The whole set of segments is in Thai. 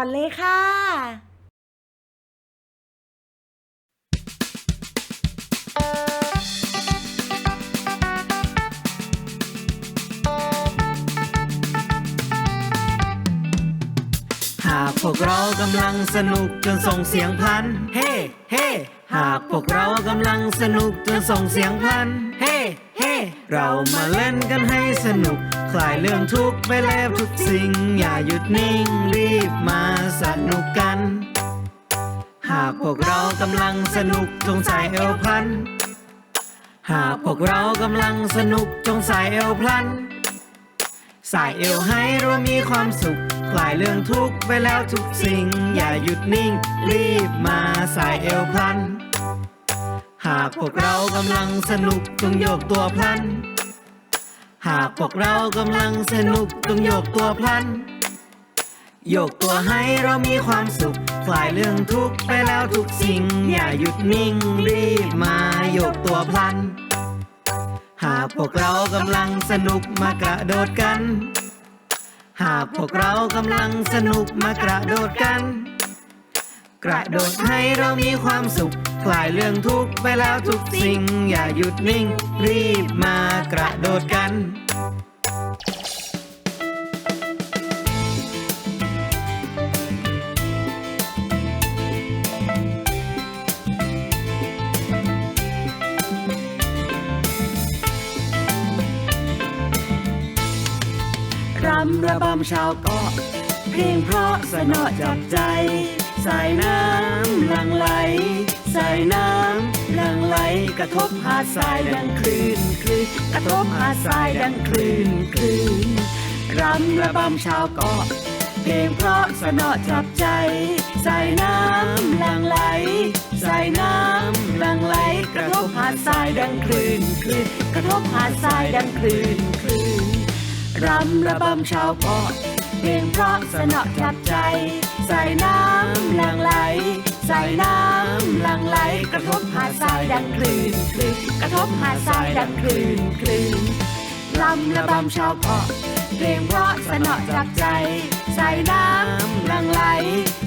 อนเลยค่ะ หากพวกเรากำลังสนุกจนส่งเสียงพัน เฮ้ เฮ้ หากพวกเรากำลังสนุกจนส่งเสียงพัน เฮ้ เฮ้ เรามาเล่นกันให้สนุก คลายเรื่องทุกข์ไปแล้วทุกสิ่ง อย่าหยุดนิ่งรีบมาสนุกกัน หากพวกเรากำลังสนุกจงใส่เอวพลัน หากพวกเรากำลังสนุกจงใส่เอวพลัน สายเอวให้เรามีความสุขคลายเรื่องทุกข์ไปแล้วทุกสิ่ง อย่าหยุดนิ่งรีบมาสายเอวพลัน หากพวกเรากำลังสนุกจงโยกตัวพลัน หากพวกเรากำลังสนุกจงโยกตัวพลัน โยกตัวให้เรามีความสุข คลายเรื่องทุกข์ไปแล้วทุกสิ่ง อย่าหยุดนิ่งรีบมาโยกตัวพลัน หากพวกเรากำลังสนุกมากระโดดกัน หากพวกเรากำลังสนุกมากระโดดกัน กระโดดให้เรามีความสุข คลายเรื่องทุกข์ไปแล้วทุกสิ่ง อย่าหยุดนิ่ง รีบมากระโดดกัน รำระบำชาวเกาะเพลงเพราะสนอจับใจ สายน้ำหลังไหล สายน้ำหลังไหล กระทบหาดทรายดังคลื่นคลื่นกระทบหาดทรายดังคลื่นคลื่นรำระบำชาวเกาะเพลงเพราะสนอจับใจ สายน้ำหลังไหล สายน้ำหลังไหล กระทบหาดทรายดังคลื่นคลื่นกระทบหาดทรายดังคลื่นคลื่นรำระบำชาวเกาะเพลงเพราะสนอจับใจ ใส่น้ำหลังไหลใส่น้ำหลังไหล กระทบหาดทรายดังคลื่นคลื่นกระทบหาดทรายดังคลื่นคลื่นรำระบำชาวเกาะเพลงเพราะสนอจับใจใส่น้ำหลังไหล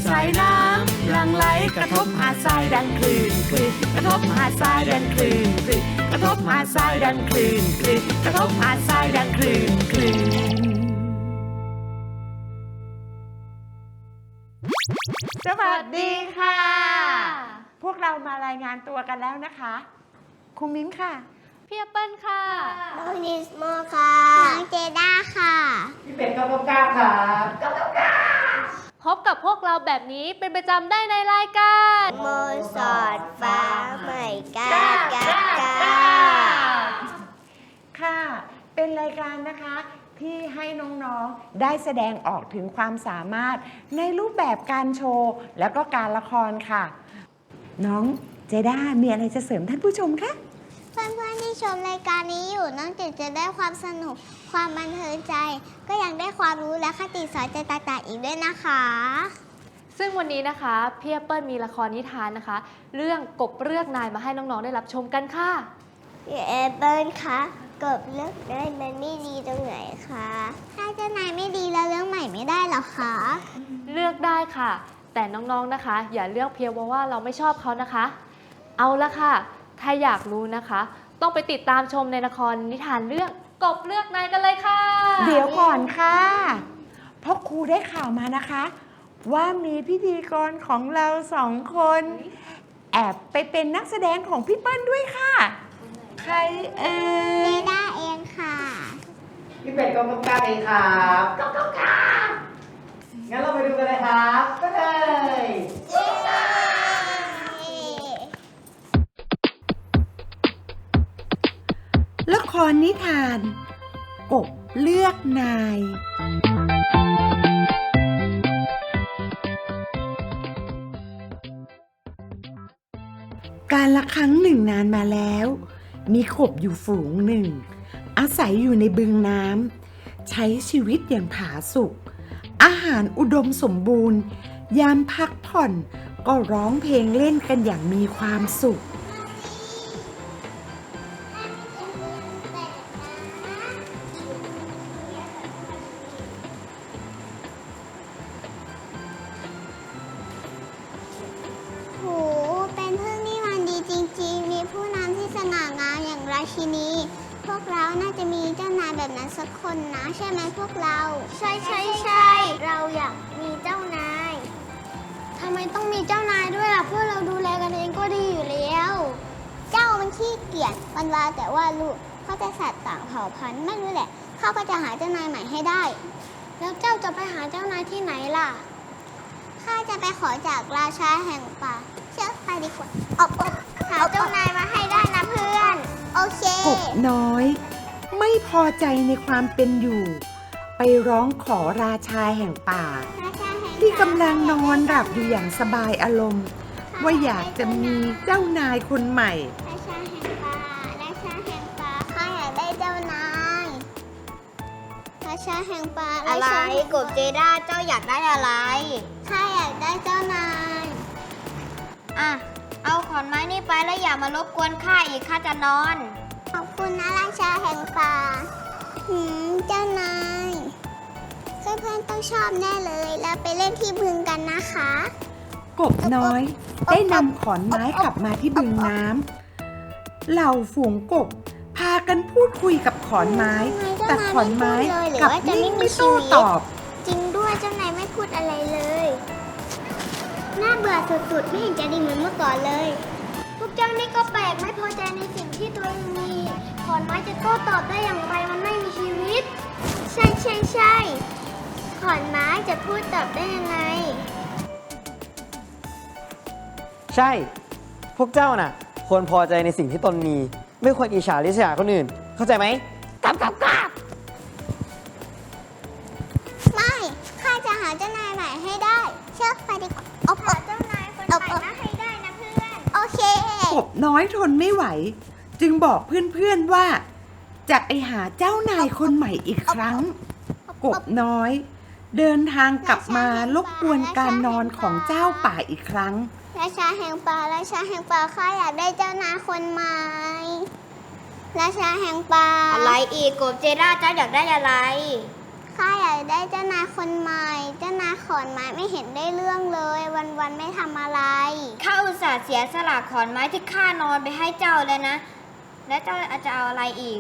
ใส่น้ำหลังไหล กระทบหาดทรายดังคลื่นคลื่นกระทบหาดทรายดังคลื่นคลื่นกระทบหาดทรายดังคลื่นคลื่นกระทบหาดทรายดังคลื่นคลื่น สวัสดีค่ะ พวกเรามารายงานตัวกันแล้วนะคะครูมิ้นค่ะ พี่แอปเปิลค่ะ น้องนิสโมค่ะ น้องเจด้าค่ะ พี่เป็ดเก้าเก้าเก้าครับพบกับพวกเราแบบนี้เป็นประจำได้ในรายการโมสอดฟ้าใหม่ก้าก้าก้าค่ะ เป็นรายการนะคะ ที่ให้น้องๆ ได้แสดงออกถึงความสามารถในรูปแบบการโชว์ แล้วก็การละครค่ะ น้องเจด้ามีอะไรจะเสริมท่านผู้ชมคะ เพื่อนๆที่ชมรายการนี้อยู่นอกจากจะได้ความสนุก ความบันเทิงใจ ก็ยังได้ความรู้และคติสอนใจต่างๆอีกด้วยนะคะ ซึ่งวันนี้นะคะพี่แอปเปิลมีละครนิทานนะคะ เรื่องกบเลือกนายมาให้น้องๆได้รับชมกันค่ะ พี่เอเบิลคะ กบเลือกได้มันไม่ดีตรงไหนคะ ถ้าเจ้านายไม่ดีแล้วเรื่องใหม่ไม่ได้เหรอคะ เลือกได้ค่ะ แต่น้องๆนะคะ อย่าเลือกเพียงเพราะว่าเราไม่ชอบเขานะคะ เอาละค่ะ ถ้าอยากรู้นะคะ ต้องไปติดตามชมในละครนิทานเรื่องกบเลือกนายกันเลยค่ะ เดี๋ยวก่อนค่ะ เพราะครูได้ข่าวมานะคะ ว่ามีพิธีกรของเราสองคน แอบไปเป็นนักแสดงของพี่เปิ้ลด้วยค่ะ ใครเอ่เจยด้าเองค่ะพี่เป็ดเก้าเก้าเก้าเองครับเก้าเก้าเก้างั้นเราไปดูกันเลยครับไปเลยละครนิทาน กบเลือกนาย การละครั้งหนึ่งนานมาแล้ว มีขบอยู่ฝูงหนึ่ง อาศัยอยู่ในบึงน้ำใช้ชีวิตอย่างผาสุก อาหารอุดมสมบูรณ์ ยามพักผ่อนก็ร้องเพลงเล่นกันอย่างมีความสุข ชาแห่งป่า เชื่อไปดีกว่าอบอบหาเจ้านายมาให้ได้นะเพื่อน โอเค กบน้อย ไม่พอใจในความเป็นอยู่ ไปร้องขอราชาแห่งป่า ราชาแห่งที่กำลังนอนหลับอยู่อย่างสบายอารมณ์ ว่าอยากจะมีเจ้านายคนใหม่ ราชาแห่งป่า ราชาแห่งป่าข้าอยากได้เจ้านาย ราชาแห่งป่าอะไราชาแห่งกบเจด้าเจ้าอยากได้อะไร ข้าอยากได้เจ้านาย อะ เอาขอนไม้นี่ไปแล้วอย่ามารบกวนข้าอีกข้าจะนอน ขอบคุณนะราชาแห่งป่าหืมเจ้านายเพื่อนๆต้องชอบแน่เลย แล้วไปเล่นที่บึงกันนะคะ กบน้อย ได้นำขอนไม้กลับมาที่บึงน้ำเหล่าฝูงกบ พากันพูดคุยกับขอนไม้ แต่ขอนไม้กลับนิ่งไม่โต้ตอบ จริงด้วยเจ้านายไม่พูดอะไรเลย น่าเบื่อสุดๆ ไม่เห็นจะดีเหมือนเมื่อก่อนเลย พวกเจ้านี่ก็แปลกไม่พอใจในสิ่งที่ตัวเองมีขอนไม้จะโต้ตอบได้อย่างไรมันไม่มีชีวิต ใช่ใช่ใช่ขอนไม้จะพูดตอบได้ยังไง ใช่ พวกเจ้าน่ะ ควรพอใจในสิ่งที่ตนมี ไม่ควรอิจฉาริษยาคนอื่น เข้าใจไหมกลับกลับกลับ กบน้อยทนไม่ไหว จึงบอกเพื่อนๆว่า จะไปหาเจ้านายคนใหม่อีกครั้ง กบน้อย เดินทางกลับมารบกวนการนอนของเจ้าป่าอีกครั้ง ราชาแห่งป่าราชาแห่งป่าข้าอยากได้เจ้านายคนใหม่ราชาแห่งป่าอะไรอีกกบเจด้าเจ้าอยากได้อะไร ข้าอยากได้เจ้านายคนใหม่ เจ้านายขอนไม้ไม่เห็นได้เรื่องเลย วันๆไม่ทำอะไร ข้าอุตส่าห์เสียสละขอนไม้ที่ข้านอนไปให้เจ้าเลยนะ แล้วเจ้าจะเอาอะไรอีก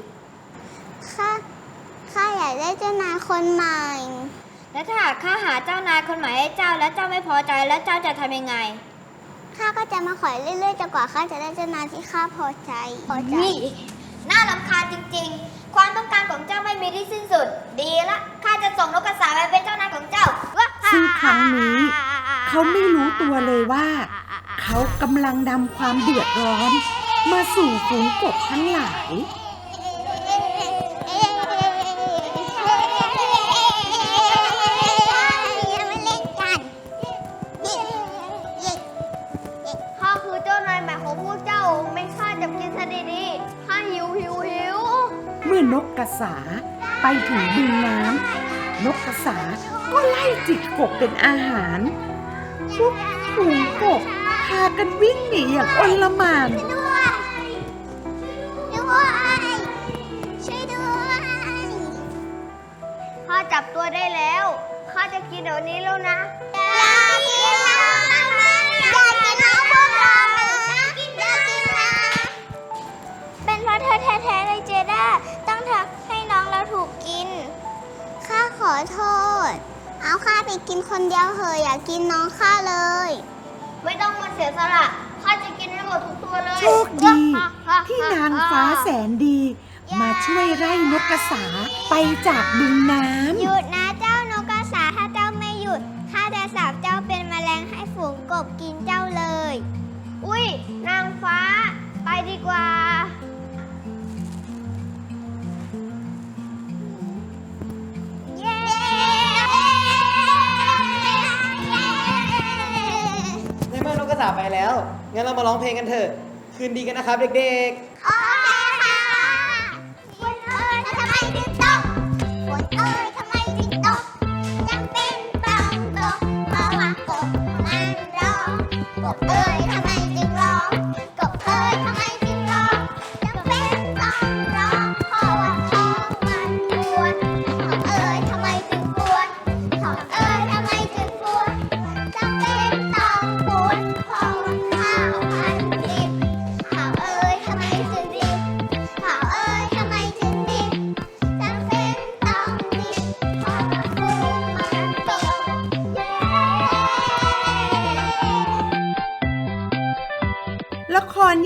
ข้าข้าอยากได้เจ้านายคนใหม่ แล้วถ้าหากข้าหาเจ้านายคนใหม่ให้เจ้า แล้วเจ้าไม่พอใจแล้วเจ้าจะทำยังไง ข้าก็จะมาขอเรื่อยๆจนกว่าข้าจะได้เจ้านายที่ข้าพอใจพอใจ นี่ น่ารำคาญจริง ๆ ความต้องการของเจ้าไม่มีที่สิ้นสุด ดีละข้าจะส่งนกกระสาไปเป็นเจ้านายของเจ้าซึ่งครั้งนี้ เขาไม่รู้ตัวเลยว่า เขากำลังนำความเดือดร้อน มาสู่ฝูงกบทั้งหลาย ระสาไปถึงบึงน้ำนกกระสาก็ไล่จิกกบเป็นอาหารพวกฝูงกบพากันวิ่งหนีอย่างอลหม่านช่วยด้วยข้าจับตัวได้แล้ว ข้าจะกินเดี๋ยวนี้แล้วนะ อโทษ เอาข้าไปกินคนเดียวเหอะอย่ากินน้องข้าเลย ไม่ต้องมาเสียสละข้าจะกินให้หมดทุกตัวเลยโชคดี ที่นางฟ้าแสนดี มาช่วยไล่นกกระสาไปจากบึงน้ำ หยุดนะเจ้านกกระสาถ้าเจ้าไม่หยุดข้าจะสาบเจ้าเป็นแมลงให้ฝูงกบกินเจ้าเลย อุ้ยนางฟ้า ไปดีกว่า ไปแล้ว งั้นเรามาร้องเพลงกันเถอะ คืนดีกันนะครับเด็กๆ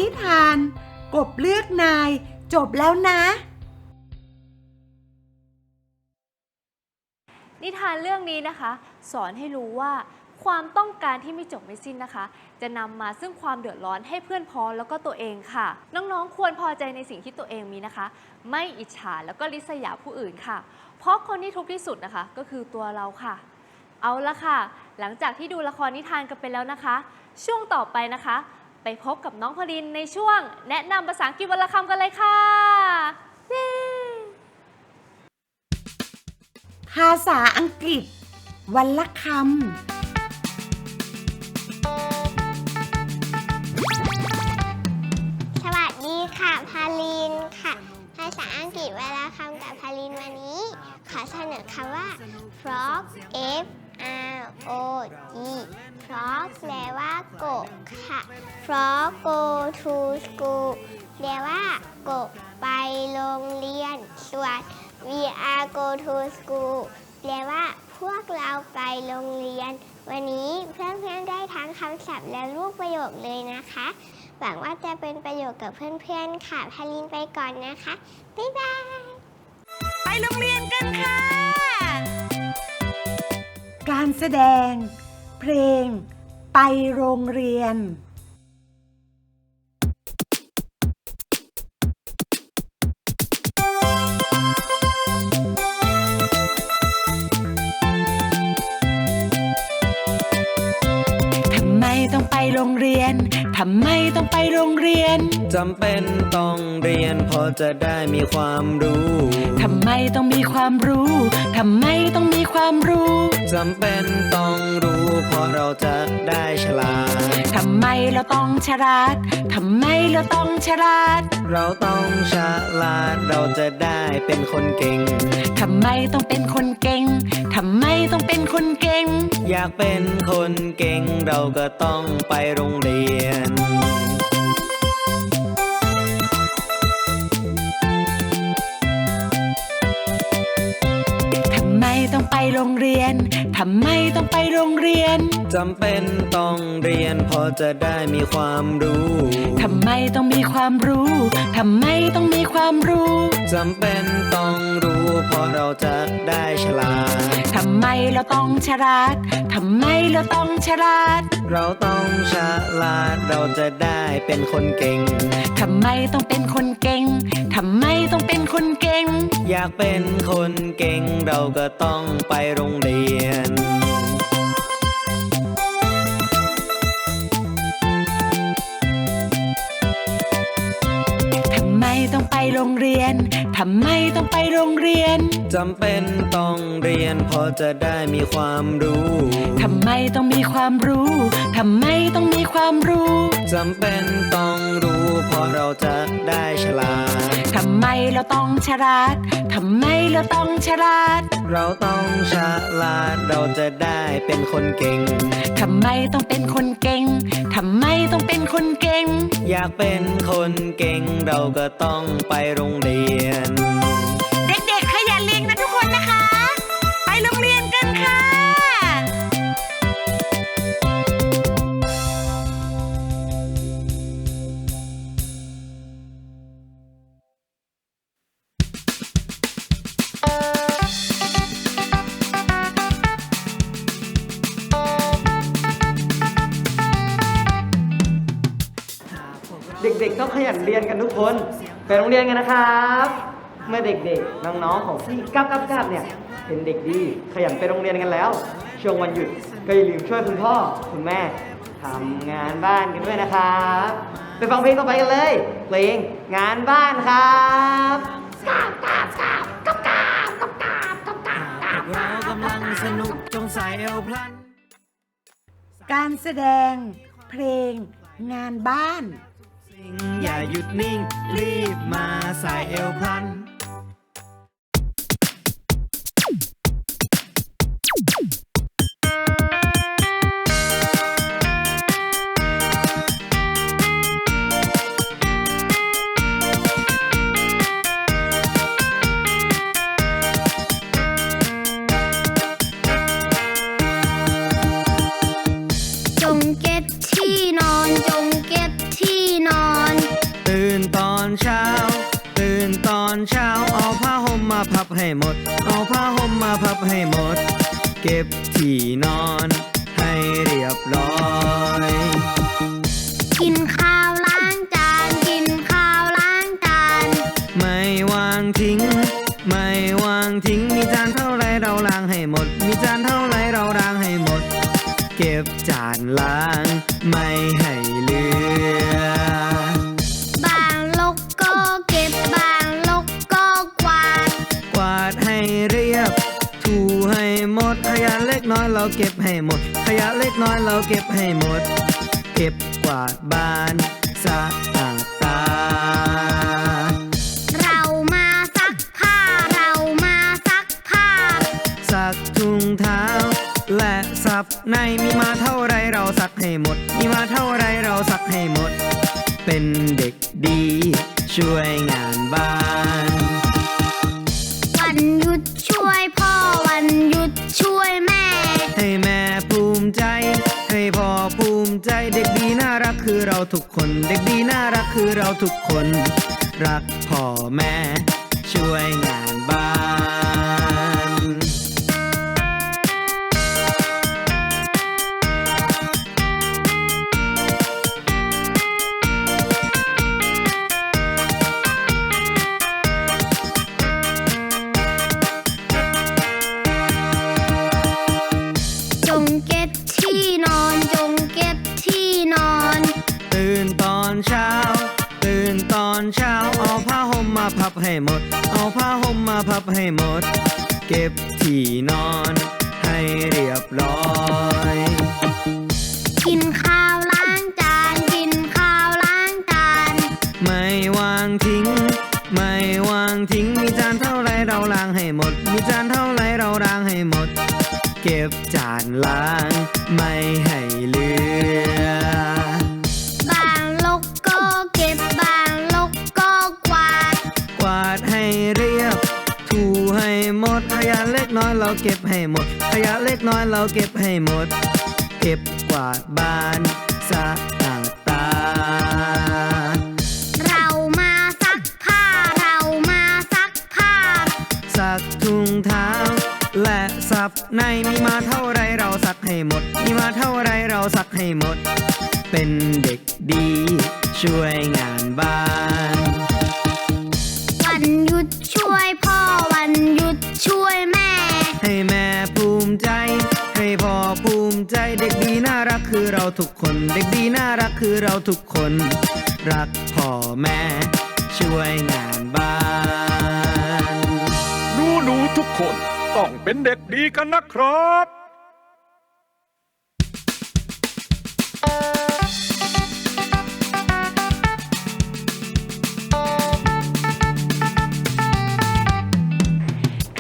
นิทาน กบเลือกนาย จบแล้วนะ นิทานเรื่องนี้นะคะ สอนให้รู้ว่า ความต้องการที่ไม่จบไม่สิ้นนะคะ จะนำมาซึ่งความเดือดร้อนให้เพื่อนพ้องแล้วก็ตัวเองค่ะ น้องๆ ควรพอใจในสิ่งที่ตัวเองมีนะคะ ไม่อิจฉาแล้วก็ริษยาผู้อื่นค่ะ เพราะคนที่ทุกข์ที่สุดนะคะ ก็คือตัวเราค่ะ เอาละค่ะ หลังจากที่ดูละครนิทานกันไปแล้วนะคะ ช่วงต่อไปนะคะ ไปพบกับน้องพลินในช่วง แนะนำภาษาอังกฤษวันละคำกันเลยค่ะเย้ภาษาอังกฤษ วันละคสวัสดีค่ะ พาลินค่ะ ภาษาอังกฤษเวลาคำกับพาลินวันนี้ ขอเสนอคำว่า frog f r o g frog แปลว่ากบค่ะ frog go to school แปลว่ากบไปโรงเรียน ส่วน we are go to school แปลว่าพวกเราไปโรงเรียน วันนี้เพื่อนๆได้ทั้งคำศัพท์และรูปประโยคเลยนะคะ หวังว่าจะเป็นประโยชน์กับเพื่อนๆค่ะพาลินไปก่อนนะคะ บ๊ายบายำไปโรงเรียนกันค่ะ การแสดง เพลง ไปโรงเรียน จำเป็นต้องเรียนเพอจะได้มีความรู้ ทำไมต้องมีความรู้ ทำไมต้องมีความรู้ จำเป็นต้องรู้เพราะเราจะได้ฉลาด ทำไมเราต้องฉลาด ทำไมเราต้องฉลาด เราต้องฉลาดเราจะได้เป็นคนเก่ง ทำไมต้องเป็นคนเก่ง ทำไมต้องเป็นคนเก่ง อยากเป็นคนเก่งเราก็ต้องไปโรงเรียน โรงเรียน ทำไมต้องไปโรงเรียน จำเป็นต้องเรียนเพอจะได้มีความรู้ ทำไมต้องมีความรู้ ทำไมต้องมีความรู้ จำเป็นต้องรู้เพราะเราจะได้ฉลาด ทำไมเราต้องฉลาด ทำไมเราต้องฉลาด เราต้องฉลาด เราจะได้เป็นคนเก่ง ทำไมต้องเป็นคนเก่ง ทำไมต้องเป็นคนเก่ง อยากเป็นคนเก่ง เราก็ต้องไปโรงเรียนทำไมต้องไปโรงเรียน ทำไมต้องไป โรงเรียน จำเป็นต้องเรียนเพอจะได้มีความรู้ ทำไมต้องมีความรู้ ทำไมต้องมีความรู้ จำเป็นต้องรู้เพราะเราจะได้ฉลาด ทำไมเราต้องฉลาด ทำไมเราต้องฉลาด เราต้องฉลาดเราจะได้เป็นคนเก่ง ทำไมต้องเป็นคนเก่ง ทำไมต้องเป็นคนเก่ง อยากเป็นคนเก่งเราก็ต้องไปโรงเรียน โรงเรียนกันนะครับ เมื่อเด็กๆ น้องๆ ของพี่กับกับกับเนี่ย เป็นเด็กดี ขยันไปโรงเรียนกันแล้ว ช่วงวันหยุดก็อย่าลืมช่วยคุณพ่อคุณแม่ทำงานบ้านกันด้วยนะครับ ไปฟังเพลงต่อไปกันเลย เพลงงานบ้านครับพวกเรากำลังสนุกจงใส่เอวพลัน การแสดงเพลงงานบ้าน อย่าหยุดนิ่งรีบมาสายเอวพลัน ให้หมด เก็บที่นอนให้เรียบร้อย ขยะเล็กน้อยเราเก็บให้หมด เก็บกวาดบ้านสะอาดตา เรามาซักผ้า เรามาซักผ้า สักถุงเท้า และสับในมีมาเท่าไรเราสักให้หมด มีมาเท่าไรเราสักให้หมด เป็นเด็กดี ช่วยงานบ้าน วันหยุดช่วยพ่อวันหยุด ให้พ่อภูมิใจเด็กดีน่ารักคือเราทุกคน เด็กดีน่ารักคือเราทุกคน รักพ่อแม่ ช่วยงานบ้านจงเก็บ ให้หมด เอาผ้าห่มมาพับให้หมด เก็บที่นอนให้เรียบร้อย กินข้าวล้างจาน กินข้าวล้างจาน ไม่วางทิ้ง ไม่วางทิ้ง มีจานเท่าไรเราล้างให้หมด มีจานเท่าไรเราล้างให้หมด เก็บจานล้างไม่ ให้หมด ขยะเล็กน้อยเราเก็บให้หมด เก็บกวาดบ้านสะอาดตา เรามาซักผ้า เรามาซักผ้า สักถุงเท้า และสับในมีมาเท่าไรเราสักให้หมด มีมาเท่าไรเราสักให้หมด เป็นเด็กดี ช่วยงานบ้านวัน ทุกคน เด็กดีน่ารักคือเราทุกคน รักพ่อแม่ ช่วยงานบ้านหนูหนูๆทุกคนต้องเป็นเด็กดีกันนะครับ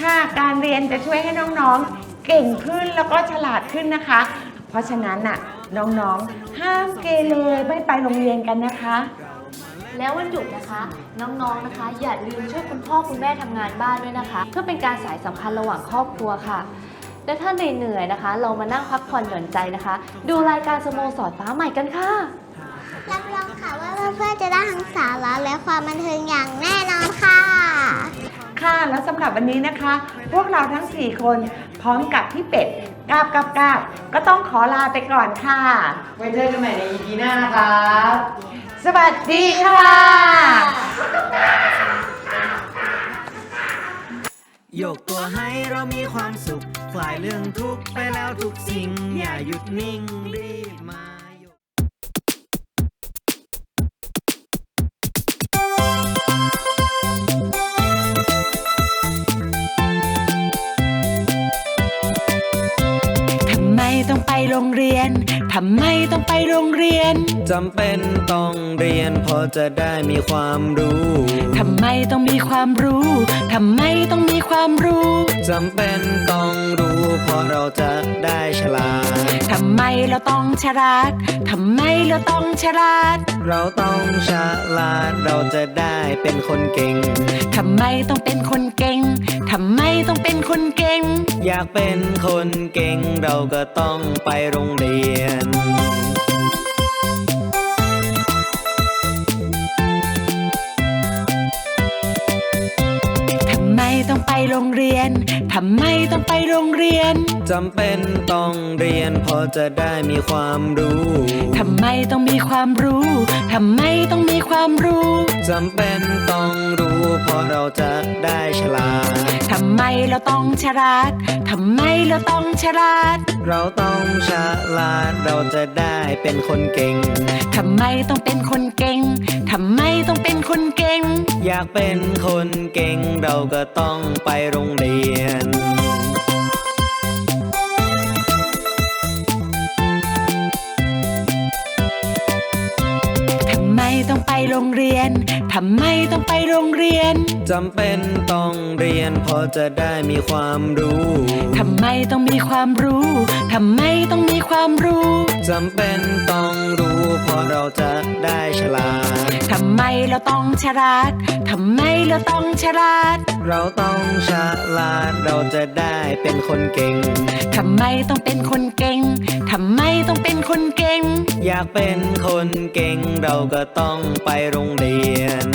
ค่ะการเรียนจะช่วยให้น้องๆ เก่งขึ้นแล้วก็ฉลาดขึ้นนะคะ เพราะฉะนั้นน่ะ น้องๆ ห้ามเกเรไม่ไปโรงเรียนกันนะคะ แล้ววันหยุดนะคะ น้องๆนะคะ อย่าลืมช่วยคุณพ่อคุณแม่ทำงานบ้านด้วยนะคะ เพื่อเป็นการสายสัมพันธ์ระหว่างครอบครัวค่ะ และถ้าเหนื่อยๆนะคะ เรามานั่งพักผ่อนหย่อนใจนะคะ ดูรายการสโมสรฟ้าใหม่กันค่ะ รับรองค่ะว่าเพื่อนๆจะได้ทั้งสาระและความบันเทิงอย่างแน่นอนค่ะ ค่ะ แล้วสำหรับวันนี้นะคะ พวกเราทั้ง 4 คนพร้อมกับพี่เป็ด กาบกาบกาบก็ต้องขอลาไปก่อนค่ะ ไว้เจอกันใหม่ใน EP หน้านะครับสวัสดีค่ะ โยกตัวให้เรามีความสุข คลายเรื่องทุกข์ไปแล้วทุกสิ่ง อย่าหยุดนิ่งรีบมา ต้องไปโรงเรียนำไมต้องไปโรงเรียน จำเป็นต้องเรียนเพอจะได้มีความรู้ ทำไมต้องมีความรู้ ทำไมต้องมีความรู้ จำเป็นต้องรู้เพราะเราจะได้ฉลาด ทำไมเราต้องฉลาด ทำไมเราต้องฉลาด เราต้องฉลาดเราจะได้เป็นคนเก่ง ทำไมต้องเป็นคนเก่ง ทำไมต้องเป็นคนเก่ง อยากเป็นคนเก่งเราก็ต้องไปโรงเรียนทำไมต้องไปโรงเรียน ทำไมต้องไปโรงเรียน จำเป็นต้องเรียนเพอจะได้มีความรู้ ทำไมต้องมีความรู้ ทำไมต้องมีความรู้ จำเป็นต้องรู้เพราะเราจะได้ฉลาด ทำไมเราต้องฉลาด ทำไมเราต้องฉลาด เราต้องฉลาดเราจะได้เป็นคนเก่ง ทำไมต้องเป็นคนเก่ง ทำไมต้องเป็นคนเก่ง อยากเป็นคนเก่งเราก็ต้องไปโรงเรียน โรงเรียน ทำไมต้องไปโรงเรียน จำเป็นต้องเรียนเพอจะได้มีความรู้ ทำไมต้องมีความรู้ ทำไมต้องมีความรู้ จำเป็นต้องรู้ เพราะเราจะได้ฉลาด ทำไมเราต้องฉลาด ทำไมเราต้องฉลาด เราต้องฉลาด เราจะได้เป็นคนเก่ง ทำไมต้องเป็นคนเก่ง ทำไมต้องเป็นคนเก่ง อยากเป็นคนเก่ง เราก็ต้องไปโรงเรียน